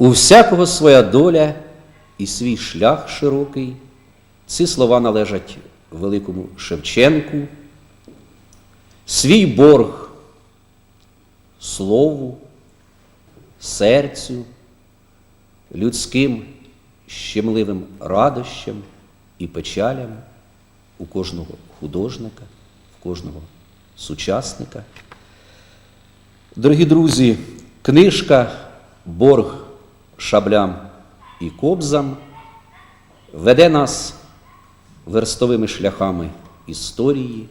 У всякого своя доля і свій шлях широкий. Ці слова належать великому Шевченку. Свій борг слову, серцю, людським щемливим радощам і печалям у кожного художника, в кожного сучасника. Дорогі друзі, книжка Борг шаблям і кобзам веде нас верстовими шляхами історії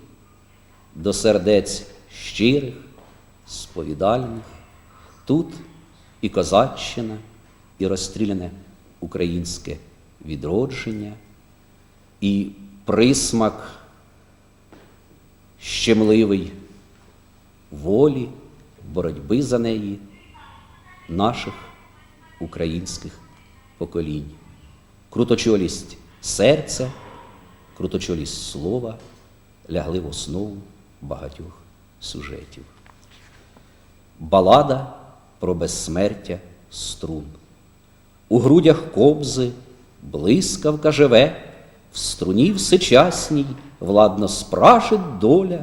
до сердець щирих, сповідальних. Тут і козаччина, і розстріляне українське відродження, і присмак щемливий волі, боротьби за неї наших українських поколінь. Круточолість серця, круточолість слова лягли в основу багатьох сюжетів. Балада про безсмертя струн. У грудях кобзи блискавка живе, в струні всечасній владно спрашить доля,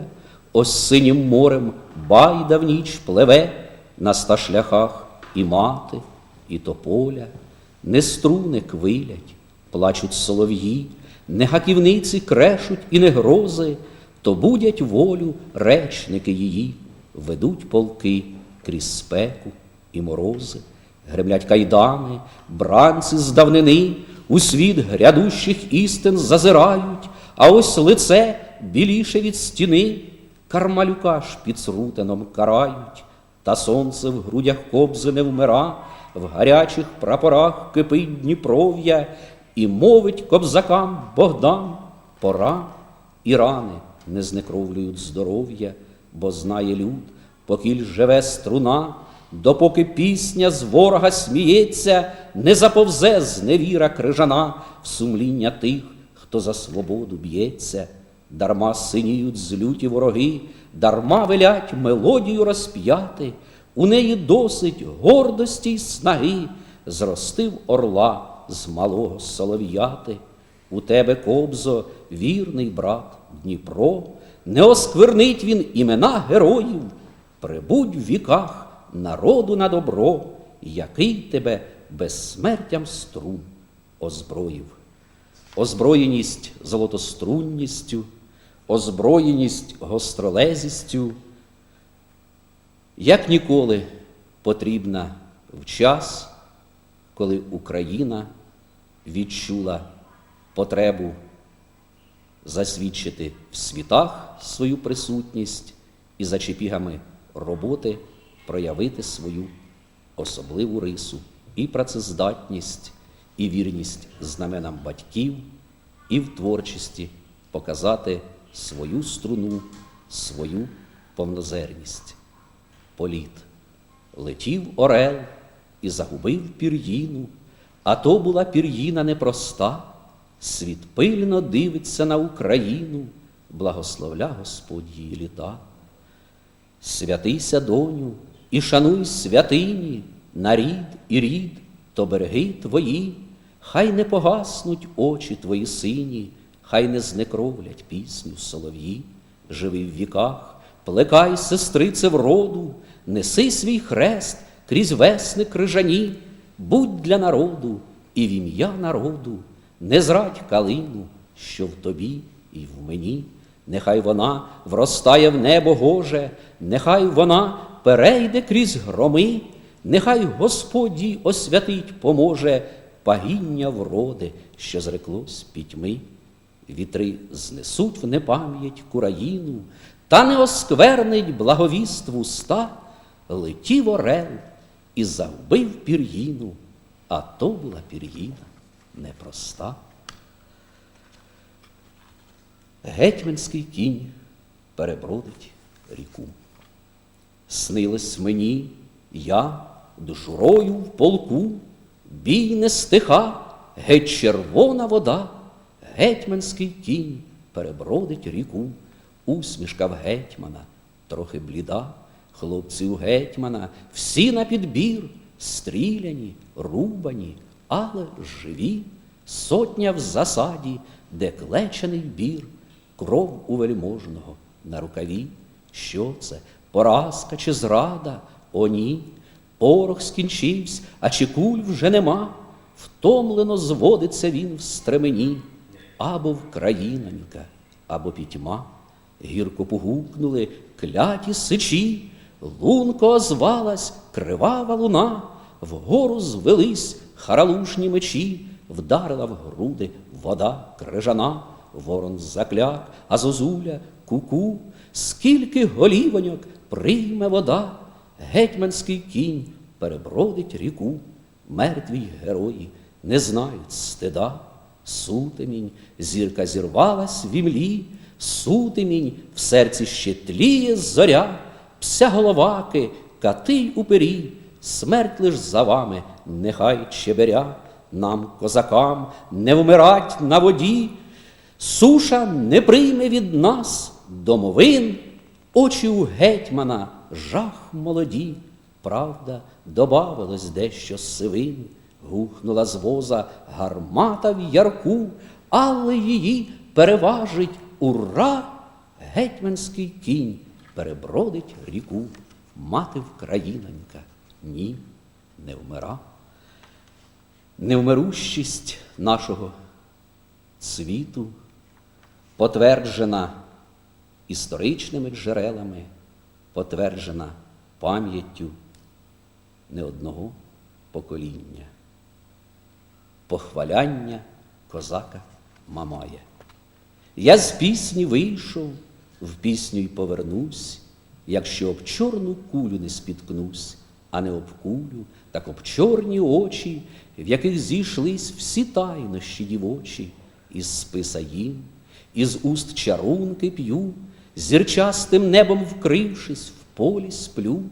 ось синім морем байда в ніч пливе, на ста шляхах і мати, і тополя, не струни квилять, плачуть солов'ї, не гаківниці крешуть і не грози, то будять волю речники її, ведуть полки крізь спеку і морози, гремлять кайдани, бранці з давнини, у світ грядущих істин зазирають, а ось лице біліше від стіни, кармалюка ж під срутеном карають, та сонце в грудях кобзи не вмира, в гарячих прапорах кипить Дніпров'я, і мовить кобзакам Богдан, пора і рани не знекровлюють здоров'я, бо знає люд, покіль живе струна, допоки пісня з ворога сміється, не заповзе зневіра крижана в сумління тих, хто за свободу б'ється, дарма синіють злюті вороги, дарма велять мелодію розп'яти, у неї досить гордості й снаги, зростив орла з малого солов'яти. У тебе, кобзо, вірний брат Дніпро, не осквернить він імена героїв, прибудь в віках народу на добро, який тебе безсмертям струн озброїв. Озброєність золотострунністю, озброєність гостролезістю, як ніколи потрібна в час, коли Україна відчула потребу засвідчити в світах свою присутність і за чепігами роботи проявити свою особливу рису і працездатність, і вірність знаменам батьків, і в творчості показати свою струну, свою повнозерність. Політ летів орел і загубив пір'їну, а то була пір'їна непроста. Світ пильно дивиться на Україну, благословля Господь її літа. Святися, доню, і шануй святині, на рід і рід, то береги твої, хай не погаснуть очі твої сині, хай не знекровлять пісню солов'ї, живи в віках, плекай, сестрице в роду, неси свій хрест крізь весни крижані, будь для народу і в ім'я народу. Не зрадь калину, що в тобі і в мені, нехай вона вростає в небо Боже, нехай вона перейде крізь громи, нехай Господь їй освятить поможе пагіння вроди, що зреклось пітьми. Вітри знесуть в непам'ять кураїну, та не осквернить благовіст вуста, летів орел і загубив пір'їну, а то була пір'їна непроста. Гетьманський кінь перебродить ріку. Снилось мені, я дужурою в полку, бій не стиха, геть червона вода, гетьманський кінь перебродить ріку, усмішка в гетьмана, трохи бліда, хлопці у гетьмана, всі на підбір, стріляні, рубані, але живі, сотня в засаді, де клечений бір, кров у вельможного на рукаві. Що це? Поразка чи зрада? О, ні. Порох скінчився, а чи куль вже нема. Втомлено зводиться він в стремені, або вкраїнонька, або пітьма. Гірко погукнули кляті сичі, лунко озвалась кривава луна, вгору звелись харалушні мечі, вдарила в груди вода крижана, ворон закляк, а зозуля куку, скільки голівоньок прийме вода, гетьманський кінь перебродить ріку, мертві герої не знають стида. Сутемінь, зірка зірвалась в імлі, сутемінь, в серці ще тліє зоря, пся головаки, катий у пері, смерть лиш за вами, нехай чеберя, нам, козакам, не вмирать на воді, суша не прийме від нас домовин, очі у гетьмана, жах молоді, правда, добавилось дещо сивин. Гухнула з воза гармата в ярку, але її переважить ура, гетьманський кінь перебродить ріку, мати вкраїнонька, ні, не вмира. Невмирущість нашого світу потверджена історичними джерелами, потверджена пам'яттю не одного покоління похваляння козака Мамая. Я з пісні вийшов, в пісню й повернусь, якщо об чорну кулю не спіткнусь, а не об кулю, так об чорні очі, в яких зійшлись всі тайнощі дівочі, із списа їм, із уст чарунки п'ю, зірчастим небом вкрившись, в полі сплю.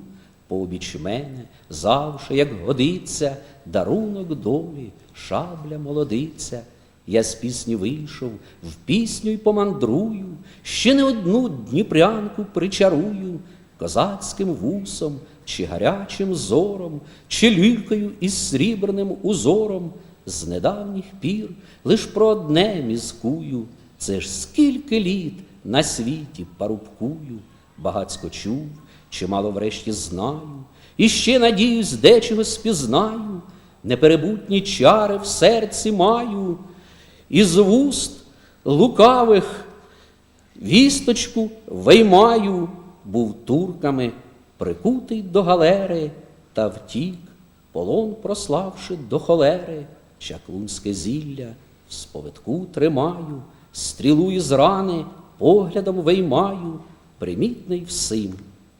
Побіч мене завше, як годиться, дарунок долі, шабля молодиця. Я з пісні вийшов, в пісню й помандрую, ще не одну дніпрянку причарую, козацьким вусом, чи гарячим зором, чи лількою із срібрним узором. З недавніх пір лиш про одне мізкую, це ж скільки літ на світі парубкую, багацько чув, чимало врешті знаю, і ще надіюсь, дечого спізнаю, неперебутні чари в серці маю, із вуст лукавих вісточку виймаю, був турками прикутий до галери, та втік, полон прославши до холери, чаклунське зілля в сповитку тримаю, стрілу із рани поглядом виймаю, примітний всім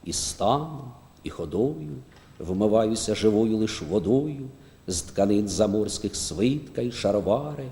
і станом, і ходою, вмиваюся живою лиш водою, з тканин заморських свитка й шаровари,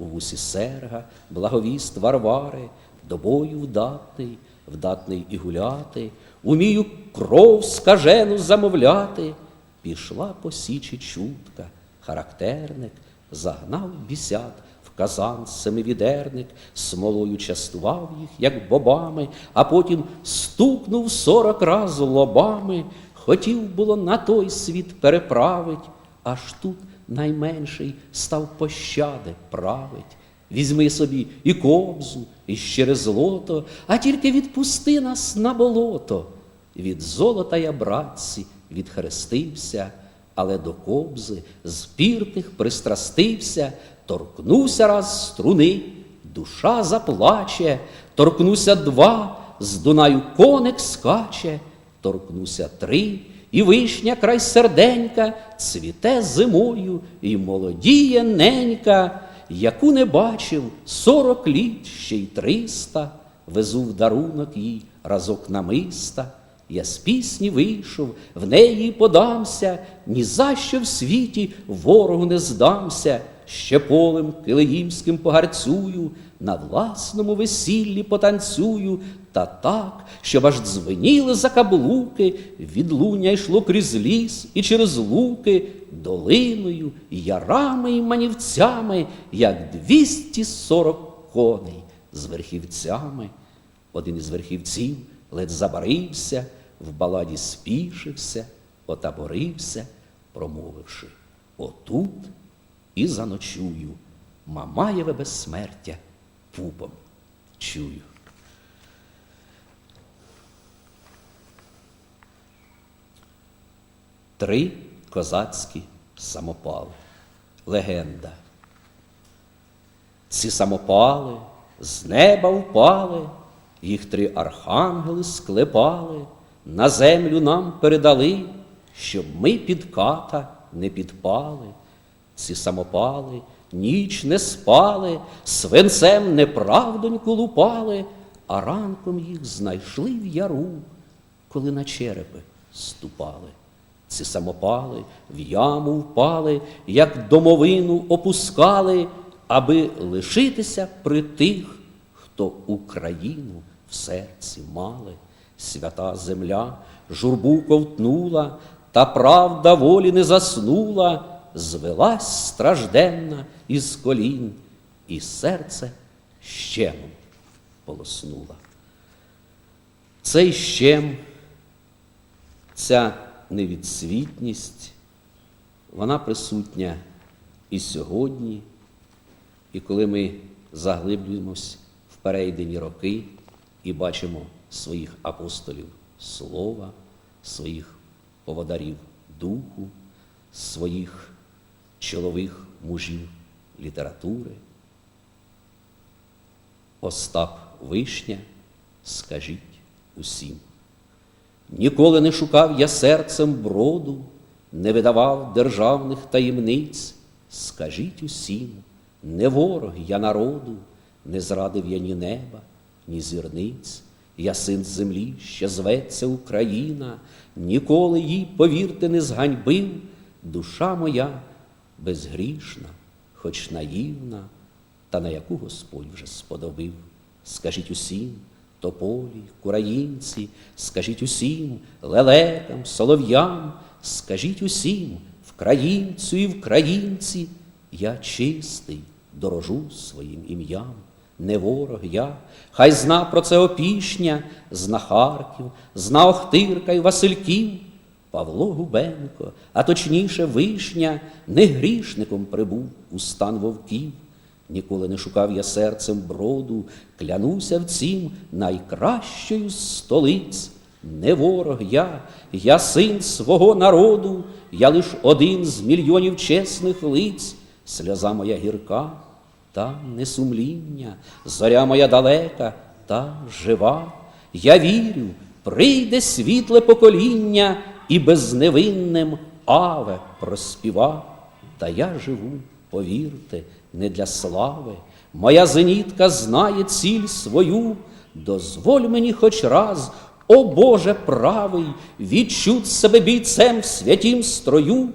у вусі серга, благовіст варвари, до бою вдатний, вдатний і гуляти, умію кров скажену замовляти. Пішла по січі чутка, характерник, загнав бісят в казан семивідерник, смолою частував їх, як бобами, а потім стукнув сорок раз лобами, хотів було на той світ переправить, аж тут найменший став пощади править. Візьми собі і кобзу, і щире злото, а тільки відпусти нас на болото. Від золота я, братці, відхрестився, але до кобзи з піртих пристрастився, торкнуся раз струни, душа заплаче, торкнуся два, з Дунаю коник скаче, торкнуся три, і вишня край серденька цвіте зимою, і молодіє ненька, яку не бачив сорок літ, ще й триста, везу в дарунок їй разок намиста. Я з пісні вийшов, в неї подамся, ні за що в світі ворогу не здамся, ще полем килиїмським погарцюю, на власному весіллі потанцюю, та так, щоб аж дзвеніли закаблуки, від луня йшло крізь ліс і через луки, долиною, ярами і манівцями, як двісті сорок коней з верхівцями. Один із верхівців ледь забарився, в баладі спішився, отаборився, промовивши, отут і заночую, Мамаєве безсмертя пупом чую. Три козацькі самопали. Легенда. Ці самопали з неба впали, їх три архангели склепали, на землю нам передали, щоб ми під ката не підпали. Ці самопали ніч не спали, свинцем неправдоньку лупали, а ранком їх знайшли в яру, коли на черепи ступали. Ці самопали в яму впали, як домовину опускали, аби лишитися при тих, хто Україну в серці мали. Свята земля журбу ковтнула, та правда волі не заснула, звелась стражденна із колін, і серце щемом полоснула. Цей щем, ця невідсвітність, вона присутня і сьогодні, і коли ми заглиблюємось в перейдені роки і бачимо своїх апостолів слова, своїх поводарів духу, своїх чолових мужів літератури. Остап Вишня, скажіть усім. Ніколи не шукав я серцем броду, не видавав державних таємниць. Скажіть усім, не ворог я народу, не зрадив я ні неба, ні зірниць. Я син землі, що зветься Україна, ніколи їй, повірте, не зганьбив, душа моя безгрішна, хоч наївна, та на яку Господь вже сподобив. Скажіть усім, тополі, кураїнці, скажіть усім, лелекам, солов'ям, скажіть усім, вкраїнцю і вкраїнці, я чистий, дорожу своїм ім'ям, не ворог я, хай зна про це опішня, зна Харків, зна Охтирка й Васильків, Павло Губенко, а точніше вишня, не грішником прибув у стан вовків. Ніколи не шукав я серцем броду, клянуся в цім найкращою з столиць. Не ворог я, я син свого народу, я лиш один з мільйонів чесних лиць, сльоза моя гірка, та не сумління, зоря моя далека та жива. Я вірю, прийде світле покоління і безневинним аве проспіва. Та я живу, повірте, не для слави. Моя зенітка знає ціль свою. Дозволь мені хоч раз, о Боже правий, відчуть себе бійцем в святім строю.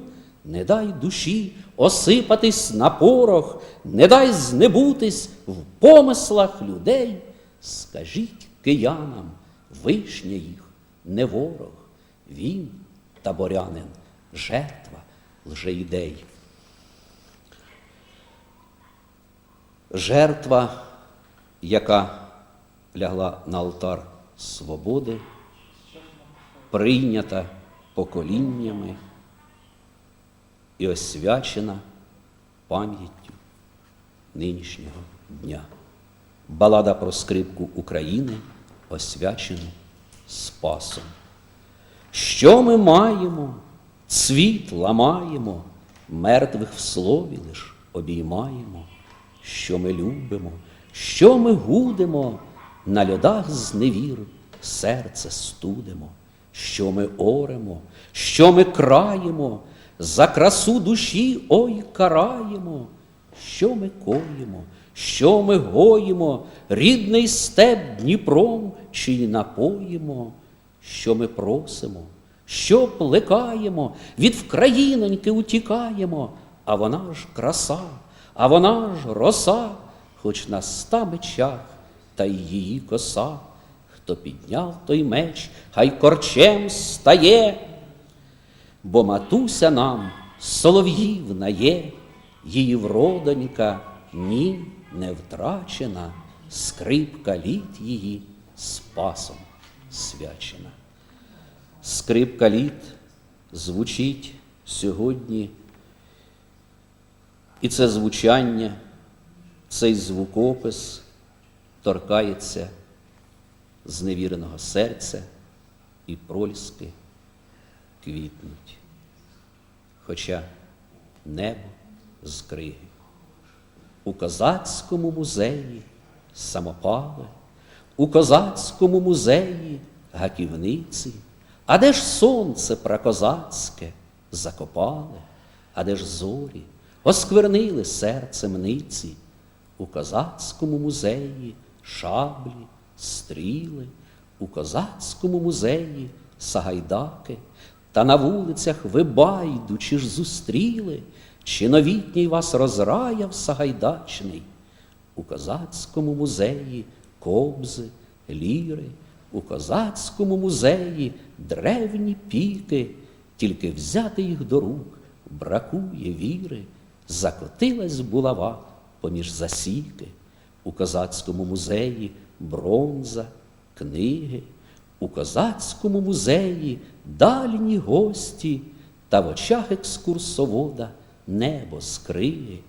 Не дай душі осипатись на порох, не дай знебутись в помислах людей. Скажіть киянам, вишня їх не ворог, він таборянин, жертва лжеідей. Жертва, яка лягла на алтар свободи, прийнята поколіннями і освячена пам'яттю нинішнього дня. Балада про скрипку України освячену Спасом. Що ми маємо? Цвіт ламаємо, мертвих в слові лиш обіймаємо, що ми любимо, що ми гудимо, на льодах зневір серце студимо, що ми оремо, що ми краємо, за красу душі ой караємо, що ми коїмо, що ми гоїмо, рідний степ Дніпром чи напоїмо, що ми просимо, що плекаємо, від вкраїноньки утікаємо, а вона ж краса, а вона ж роса, хоч на ста мечах, та й її коса. Хто підняв той меч, хай корчем стає, бо матуся нам солов'ївна є, її вродонька ні не втрачена, скрипка літ її спасом свячена. Скрипка літ звучить сьогодні і це звучання, цей звукопис торкається зневіреного серця і проліски квітнуть. Хоча небо з криги. У козацькому музеї самопали, у козацькому музеї гаківниці, а де ж сонце пракозацьке закопали, а де ж зорі осквернили серце мниці, у козацькому музеї шаблі, стріли, у козацькому музеї сагайдаки, та на вулицях ви байдучи ж зустріли, чи новітній вас розраяв сагайдачний, у козацькому музеї кобзи, ліри, у козацькому музеї древні піки, тільки взяти їх до рук бракує віри, закотилась булава поміж засіки, у козацькому музеї бронза, книги, у козацькому музеї дальні гості, та в очах екскурсовода небо скриє,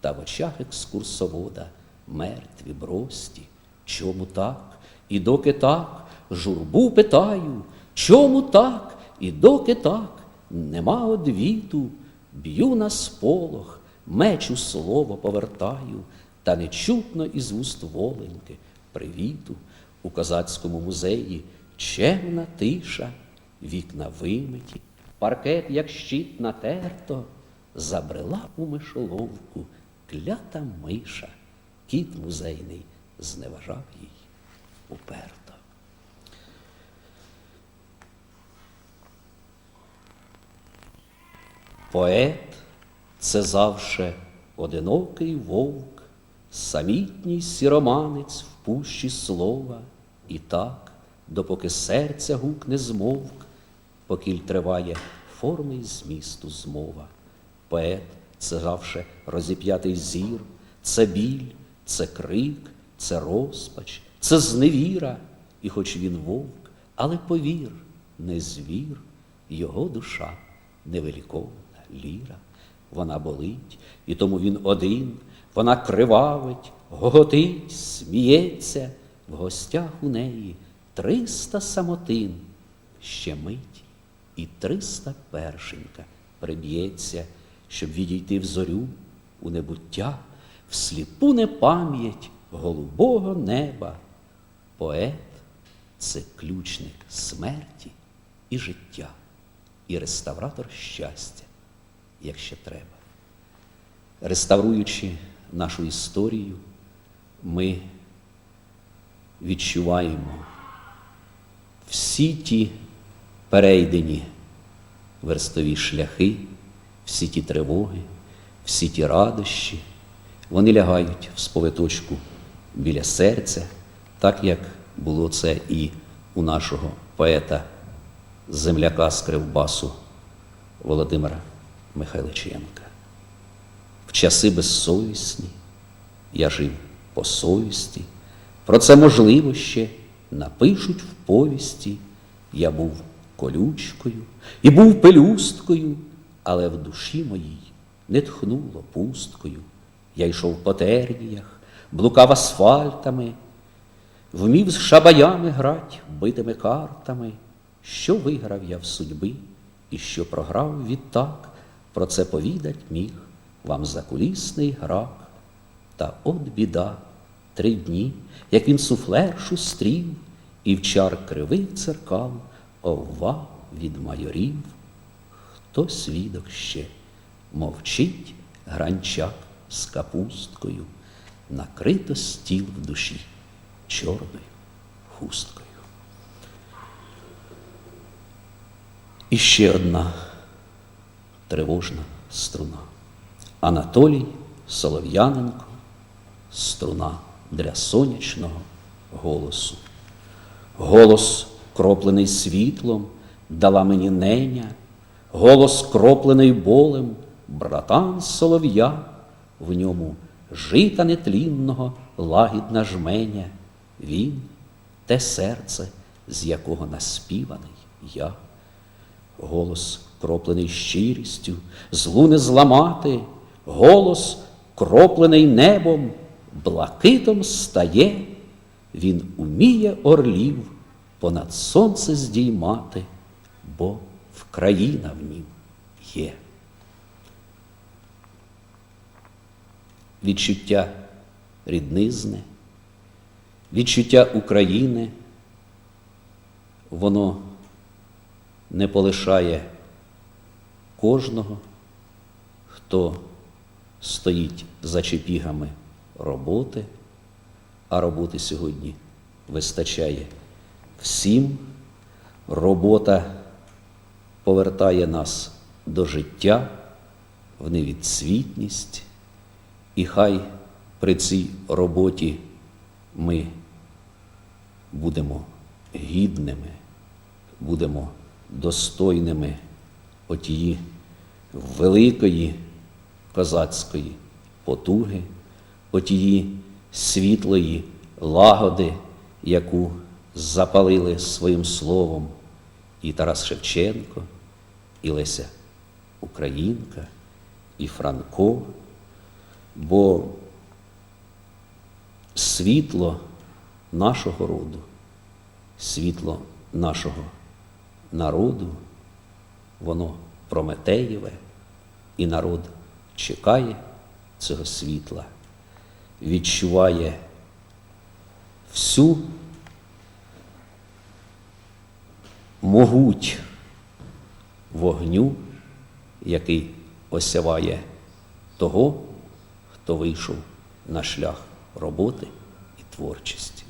та в очах екскурсовода мертві брості. Чому так? І доки так, журбу питаю, чому так? І доки так, нема одвіту, б'ю на сполох, мечу слово повертаю, та не чутно із вуст воленьки привіту. У козацькому музеї чемна тиша, вікна вимиті, паркет, як щит натерто, забрела у мишоловку клята миша, кіт музейний зневажав їй уперто. Поет це завше одинокий вовк, самітній сіроманець в пущі слова, і так, допоки серця гук не змовк, покіль триває форми й змісту змова. Поет це завше розіп'ятий зір, це біль, це крик, це розпач, це зневіра, і хоч він вовк, але повір, не звір, його душа невеликовна ліра, вона болить, і тому він один, вона кривавить, гоготить, сміється, в гостях у неї триста самотин, ще мить, і триста першенька приб'ється, щоб відійти в зорю у небуття, в сліпу непам'ять голубого неба. Поет це ключник смерті і життя, і реставратор щастя, якщо треба. Реставруючи нашу історію, ми відчуваємо всі ті перейдені верстові шляхи, всі ті тривоги, всі ті радощі, вони лягають в сповиточку біля серця, так як було це і у нашого поета, земляка з Кривбасу Володимира Михайличенка. В часи безсовісні я жив по совісті, про це можливо ще напишуть в повісті. Я був колючкою і був пелюсткою, але в душі моїй не тхнуло пусткою. Я йшов по терніях, блукав асфальтами, вмів з шабаями грать, битими картами, що виграв я в судьби і що програв відтак, про це повідать міг вам закулісний грак. Та от біда, три дні, як він суфлершу стрів, і в чар кривих церкал овва від майорів. Хто свідок ще мовчить гранчак з капусткою, накрито стіл в душі чорною хусткою. І ще одна тривожна струна. Анатолій Солов'яненко, струна для сонячного голосу. Голос, кроплений світлом, дала мені неня, голос, кроплений болем, братан солов'я, в ньому жита нетлінного лагідна жменя. Він те серце, з якого наспіваний я. Голос кроплений щирістю, злу не зламати, голос, кроплений небом, блакитом стає, він уміє орлів понад сонце здіймати, бо Вкраїна в нім є. Відчуття ріднизни, відчуття України, воно не полишає кожного, хто стоїть за чепігами роботи, а роботи сьогодні вистачає всім. Робота повертає нас до життя в невідсвітність, і хай при цій роботі ми будемо гідними, будемо достойними отії великої козацької потуги, отії світлої лагоди, яку запалили своїм словом і Тарас Шевченко, і Леся Українка, і Франко, бо світло нашого роду, світло нашого народу, воно прометеєве, і народ чекає цього світла, відчуває всю могуть вогню, який осяває того, хто вийшов на шлях роботи і творчості.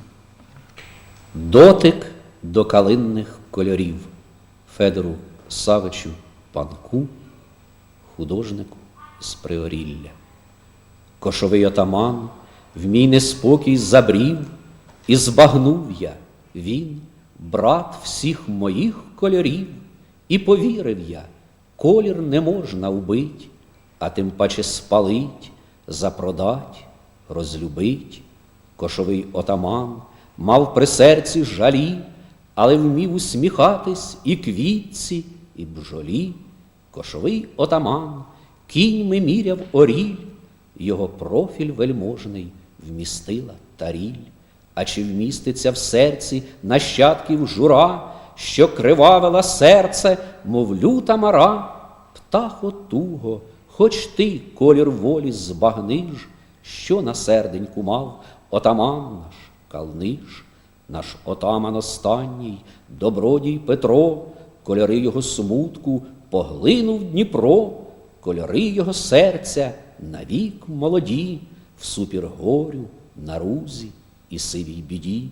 Дотик до калинних кольорів Федору Савичу Панку, художнику з Приорілля. Кошовий отаман в мій неспокій забрів, і збагнув я, він, брат всіх моїх кольорів, і повірив я, колір не можна вбить, а тим паче спалить, запродать, розлюбить. Кошовий отаман мав при серці жалі, але вмів усміхатись і квітці, і бжолі. Кошовий отаман кіньми міряв оріль, його профіль вельможний вмістила таріль. А чи вміститься в серці нащадків жура, що кривавила серце, мов люта мара, птахо туго, хоч ти колір волі збагниш, що на серденьку мав отаман наш калниш, наш отаман останній, добродій Петро, кольори його смутку поглинув Дніпро, кольори його серця навік молоді, в супір горю, нарузі і сивій біді,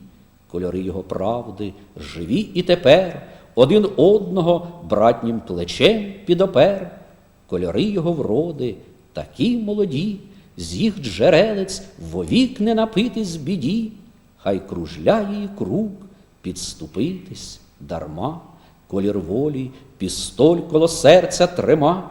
кольори його правди, живі і тепер, один одного братнім плечем підопер, кольори його вроди, такі молоді, з їх джерелець вовік не напитись біді, хай кружляє і круг, підступитись дарма, колір волі, пістоль коло серця трима,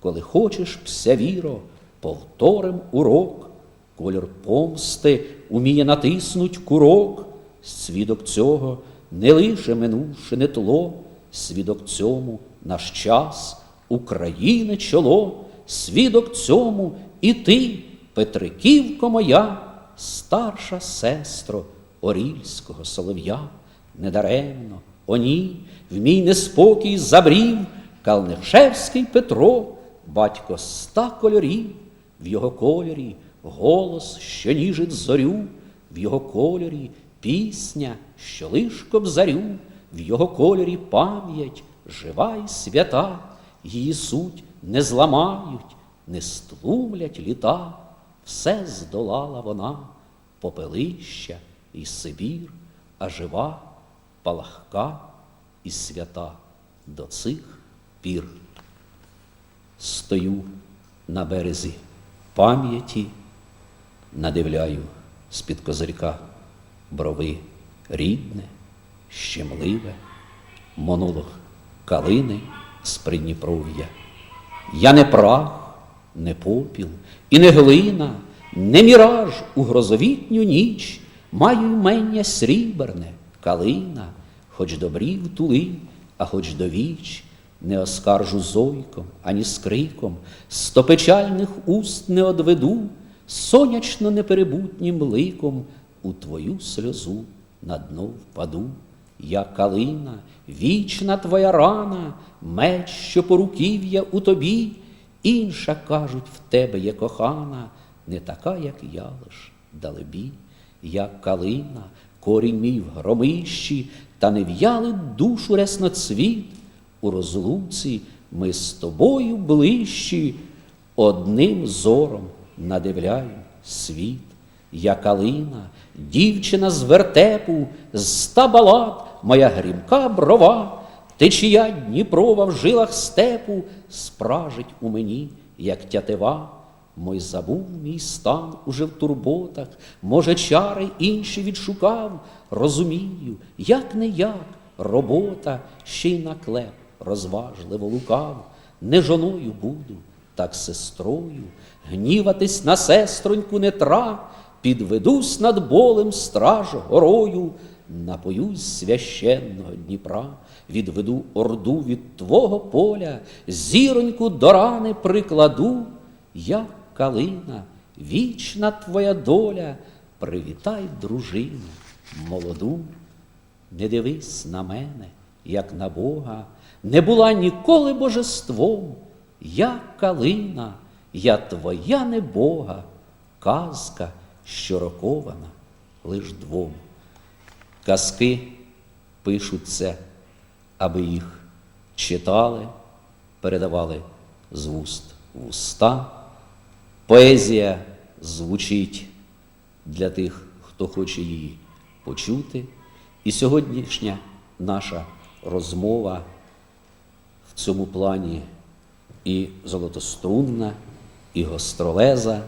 коли хочеш, пся віро, повторим урок. Колір помсти уміє натиснуть курок, свідок цього не лише минувши не тло, свідок цьому наш час, України чоло, свідок цьому і ти, Петриківко моя, старша сестро Орільського солов'я, недаремно, о ні, в мій неспокій забрів Калнишевський Петро, батько ста кольорів, в його кольорі голос, що ніжить зорю, в його кольорі пісня, що лиш кобзарю, в його кольорі пам'ять, жива й свята, її суть не зламають, не стлумлять літа, все здолала вона, попелища і Сибір, а жива, палахка і свята до цих пір. Стою на березі пам'яті, надивляю з-під козирька брови рідне, щемливе, монолог калини з Придніпров'я. Я не прах, не попіл і не глина, не міраж у грозовітню ніч, маю ймення сріберне, калина, хоч добрів тули, а хоч до віч, не оскаржу зойком, ані скриком, сто печальних уст не одведу, сонячно неперебутнім ликом у твою сльозу на дно впаду. Я калина, вічна твоя рана, меч, що поруків'я у тобі, інша, кажуть, в тебе є кохана, не така, як я лиш, далебі, я калина, корінь в громищі, та не в'яли душу ресноцвіт. У розлуці ми з тобою ближчі, одним зором надивляю світ. Я калина, дівчина з вертепу, з ста моя грімка брова, течія Дніпрова в жилах степу спражить у мені, як тятива. Мой забув мій стан уже в турботах, може, чари інші відшукав, розумію, як не як, робота, ще й наклеп розважливо лукав, не жоною буду, так сестрою, гніватись на сестроньку не тра, підведусь над болем страж горою, напоюсь священного Дніпра, відведу орду від твого поля, зіроньку до рани прикладу, я калина, вічна твоя доля, привітай, дружину, молоду. Не дивись на мене, як на Бога, не була ніколи божеством. Я калина, я твоя не Бога, казка, що рокована лиш двом. Казки пишуться, аби їх читали, передавали з вуст в уста. Поезія звучить для тих, хто хоче її почути. І сьогоднішня наша розмова в цьому плані і золотострунна, і гостролеза,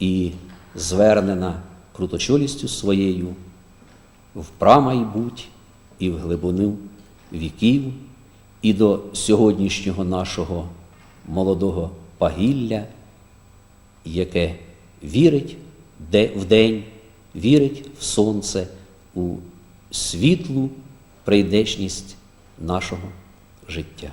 і звернена круточолістю своєю в прамайбуть і в глибину віків, і до сьогоднішнього нашого молодого пагілля, яке вірить в день, вірить в сонце, у світлу прийдешність нашого життя.